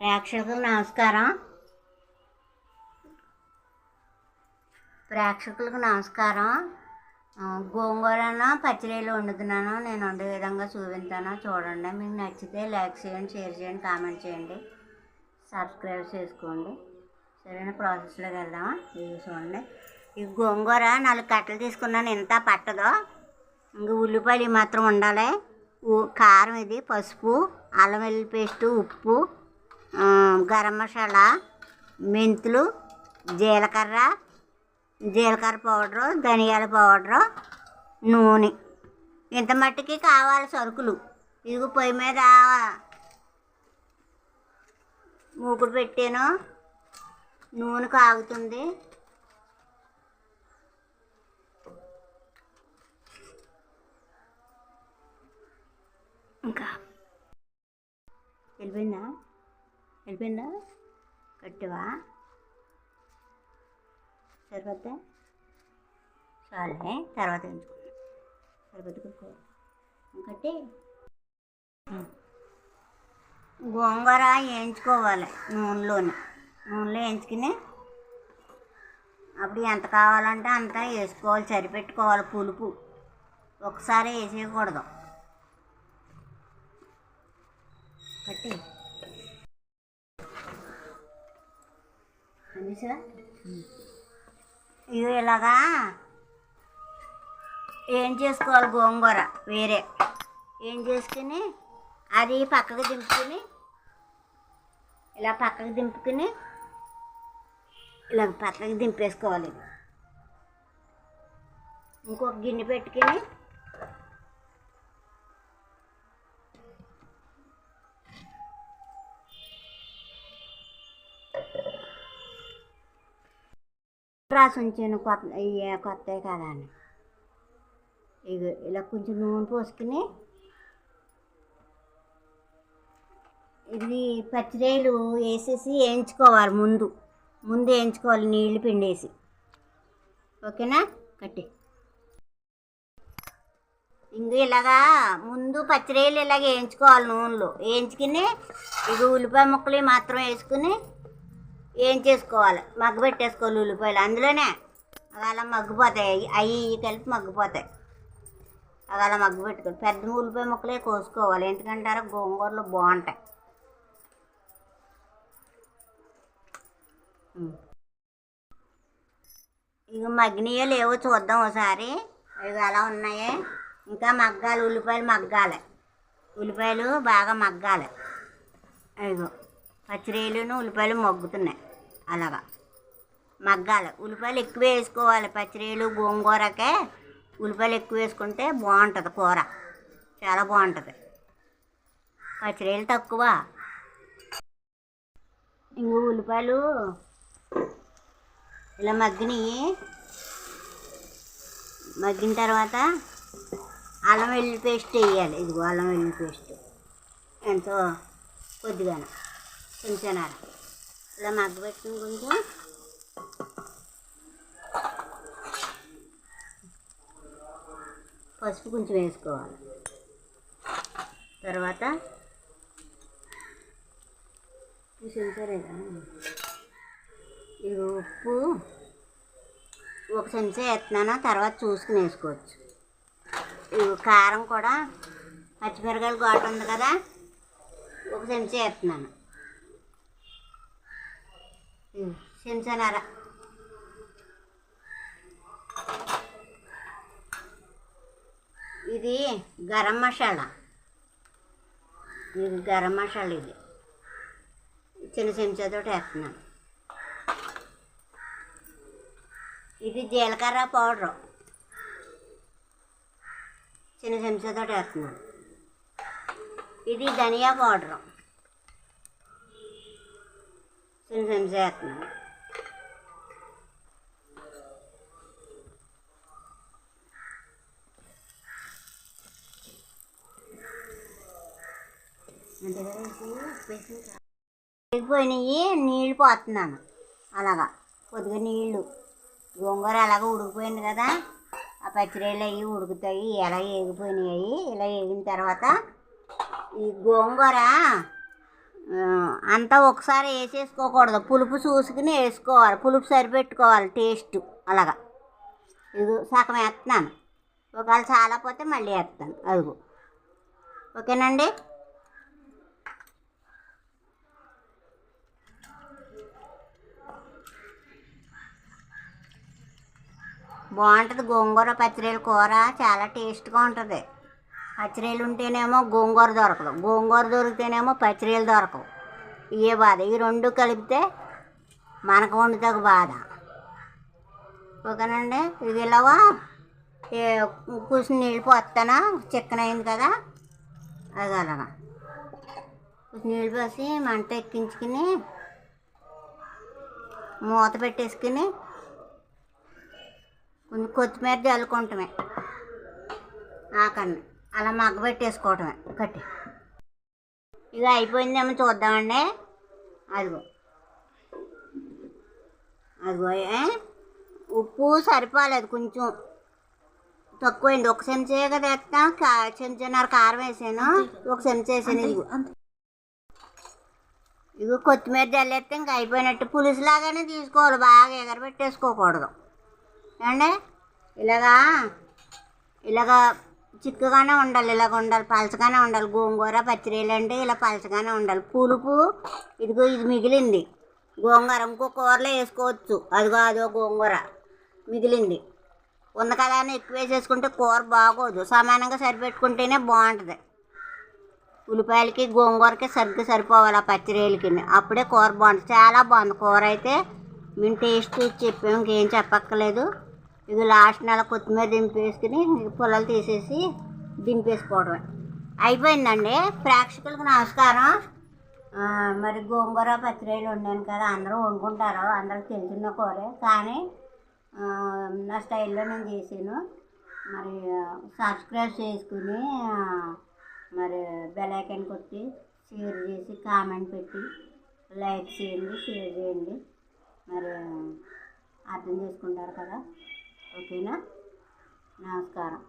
ప్రేక్షకులకు నమస్కారం. ప్రేక్షకులకు నమస్కారం. ఆ, గోంగూరను పచ్చిరీలు వండుతున్నాను. నేను వండే విధంగా చూపించాను చూడండి. మీకు నచ్చితే లైక్ చేయండి షేర్ చేయండి కామెంట్ చేయండి. సబ్స్క్రైబ్ చేసుకోండి. సరైన ప్రాసెస్లోకి వెళ్దామా? ఇది చూడండి. ఈ గోంగూర నాలుగు కట్టలు తీసుకున్నాను. ఎంత పట్టదో. ఇంక ఉల్లిపాయలు మాత్రం ఉండాలి. ఉ- కారం ఇది పసుపు అల్లం వెల్లుల్లి పేస్టు ఉప్పు గరం మసాలా మెంతులు జీలకర్ర జీలకర్ర పౌడరు ధనియాల పౌడరు నూనె. ఇంత మట్టుకి కావాలి సరుకులు. ఇదిగో పొయ్యి మీద మూకుడు పెట్టాను. నూనె కాగుతుంది. ఇంకా. వెళ్ళిపోయిందా? వెళ్ళిపోయిందా కట్టవా? సరిపోద్దా చాలే తర్వాత ఎంచుకున్నా సరిపోద్ది కుక్కో ఇంకటి? గోంగూర వేయించుకోవాలి నూనెలోనే. నూనెలో వేయించుకుని అప్పుడు ఎంత కావాలంటే అంత వేసుకోవాలి సరిపెట్టుకోవాలి పులుపు. ఒకసారి వేసేయకూడదు. కట్టి. అందిసా ఇవి ఇలాగా ఏం చేసుకోవాలి గోంగూర వేరే? ఏం చేసుకుని అది పక్కకు దింపుకుని ఇలా పక్కకు దింపుకుని ఇలా పక్కకు దింపేసుకోవాలి. ఇంకొక గిన్నె పెట్టుకుని రాసి ఉంచాను కొత్త ఇవి కదా అని ఇక ఇలా కొంచెం నూనె పోసుకుని ఇది పచ్చిరేలు వేసేసి వేయించుకోవాలి ముందు. ముందు వేయించుకోవాలి నీళ్ళు పిండేసి. ఓకేనా? కట్టి. ఇంకా ఇలాగా ముందు పచ్చిరేలు ఇలాగ వేయించుకోవాలి నూనెలో. వేయించుకుని ఇక ఉల్లిపాయ ముక్కలు మాత్రం వేసుకుని ఏం చేసుకోవాలి? మగ్గ పెట్టేసుకోవాలి ఉల్లిపాయలు. అందులోనే అవి అలా మగ్గిపోతాయి అవి ఇవి కలిపి మగ్గిపోతాయి. అవి అలా మగ్గు పెట్టుకోవాలి. పెద్ద ఉల్లిపాయ ముక్కలే కోసుకోవాలి. ఎందుకంటారా? గోంగూరలు బాగుంటాయి. ఇక మగ్గినయో లేవో చూద్దాం ఒకసారి. ఇవి ఎలా ఉన్నాయి. ఇంకా మగ్గాలి. ఉల్లిపాయలు మగ్గాలి. ఉల్లిపాయలు బాగా మగ్గాలి. అయ్యో పచ్చిరేలును ఉల్లిపాయలు మగ్గుతున్నాయి. అలాగా. మగ్గాలి. ఉల్లిపాయలు ఎక్కువ వేసుకోవాలి. పచ్చిరేలు గోంగూరకే ఉల్లిపాయలు ఎక్కువ వేసుకుంటే బాగుంటుంది కూర. చాలా బాగుంటుంది. పచ్చిరేలు తక్కువ. ఇంక ఉల్లిపాయలు ఇలా మగ్గినాయి. మగ్గిన తర్వాత అల్లం వెల్లుల్లి పేస్ట్ వేయాలి. ఇదిగో అల్లం వెల్లుల్లి పేస్ట్. ఎంతో కొద్దిగానే. కొంచెం ఇలా మగ్గబెట్టుకుని కొంచెం పసుపు కొంచెం వేసుకోవాలి. తర్వాత చూసారేదా ఇది ఉప్పు. ఒక చెంచా వేస్తున్నాను. తర్వాత చూసుకుని వేసుకోవచ్చు. ఇది కారం కూడా. పచ్చిమిరకాయలు గోట ఉంది కదా. ఒక చెంచా వేస్తున్నాను. చెంచానర ఇది గరం మసాలా. ఇది గరం మసాలా ఇది. చిన్న చెంచాతో వేస్తున్నాను. ఇది జీలకర్ర పౌడరు. చిన్న చెంచాతో వేస్తున్నాను. ఇది ధనియా పౌడరు. చిన్న చెంచా ఉడికిపోయినాయి నీళ్ళు పోతున్నాను. అలాగా కొద్దిగా నీళ్ళు. గోంగూర అలాగ ఉడికిపోయింది కదా ఆ పచ్చిరేలు అవి ఉడుకుతాయి ఎలా వేగిపోయినాయి ఇలా ఎగిన తర్వాత ఈ గోంగూర అంతా ఒకసారి వేసేసుకోకూడదు. పులుపు చూసుకుని వేసుకోవాలి. పులుపు సరిపెట్టుకోవాలి. టేస్ట్ అలాగా. ఇది సగం వేస్తున్నాను. ఒకవేళ చాలా పోతే మళ్ళీ వేస్తాను. అదిగో. ఓకేనండి? బాగుంటుంది. గోంగూర పచ్చడి కూర చాలా టేస్ట్గా ఉంటుంది. పచ్చిరేలు ఉంటేనేమో గోంగూర దొరకదు. గోంగూర దొరికితేనేమో పచ్చిరేలు దొరకవు. ఇవే బాధ. ఈ రెండు కలిపితే మనకు వండుతాకు బాధ. ఓకేనండి? ఇవి ఇలావా కూర్చుని నీళ్ళు పోస్తానా చికెన్ అయింది కదా? అది అలాగా. నీళ్ళు పోసి మంట ఎక్కించుకుని మూత పెట్టేసుకుని కొంచెం కొత్తిమీర చల్లుకుంటామే. ఆకన్నా. అలా మగ్గ పెట్టేసుకోవటమే. కట్టి. ఇక అయిపోయిందేమో చూద్దామండి. అదిగో. అదిగో? ఉప్పు సరిపోలేదు కొంచెం. తక్కువైంది. ఒక చెంచా కదా వేస్తా. కా చెంచాన్నర కారం వేసాను. ఒక చెంచా వేసాను. ఇదిగో. ఇగో కొత్తిమీర జల్లేస్తే ఇంకా అయిపోయినట్టు పులుసులాగానే తీసుకోవాలి. బాగా ఎగరబెట్టేసుకోకూడదు. ఏమండి? ఇలాగా ఇలాగా చిక్కగానే ఉండాలి ఇలాగ ఉండాలి పలచగానే ఉండాలి. గోంగూర పచ్చిరీలు అంటే ఇలా పలచగానే ఉండాలి. పులుపు ఇదిగో ఇది మిగిలింది. గోంగూర ఇంకో కూరలో వేసుకోవచ్చు. అదిగో అదో గోంగూర మిగిలింది. ఉంది కదా అని ఎక్కువ వేసేసుకుంటే కూర బాగోదు. సమానంగా సరిపెట్టుకుంటేనే బాగుంటుంది. ఉల్లిపాయలకి గోంగూరకి సరిగ్గా సరిపోవాలి ఆ పచ్చిరేలకి. అప్పుడే కూర బాగుంటుంది. చాలా బాగుంది. కూర అయితే మేము టేస్ట్ చెప్పాము ఇంకేం చెప్పక్కర్లేదు. ఇది లాస్ట్ నెల కొత్తిమీర దింపేసుకుని పొలాలు తీసేసి దింపేసుకోవడమే. అయిపోయిందండి. ప్రేక్షకులకు నమస్కారం. మరి గోంగూర పచ్చిరాయలు వండాను కదా అందరూ వండుకుంటారు. అందరికి తెలిసిన కూరే. కానీ నా స్టైల్లో నేను చేశాను. మరి సబ్స్క్రైబ్ చేసుకుని మరి బెలైకన్ కొట్టి షేర్ చేసి కామెంట్ పెట్టి లైక్ చేయండి షేర్ చేయండి. మరి అర్థం చేసుకుంటారు కదా. ఓకేనా? నమస్కారం.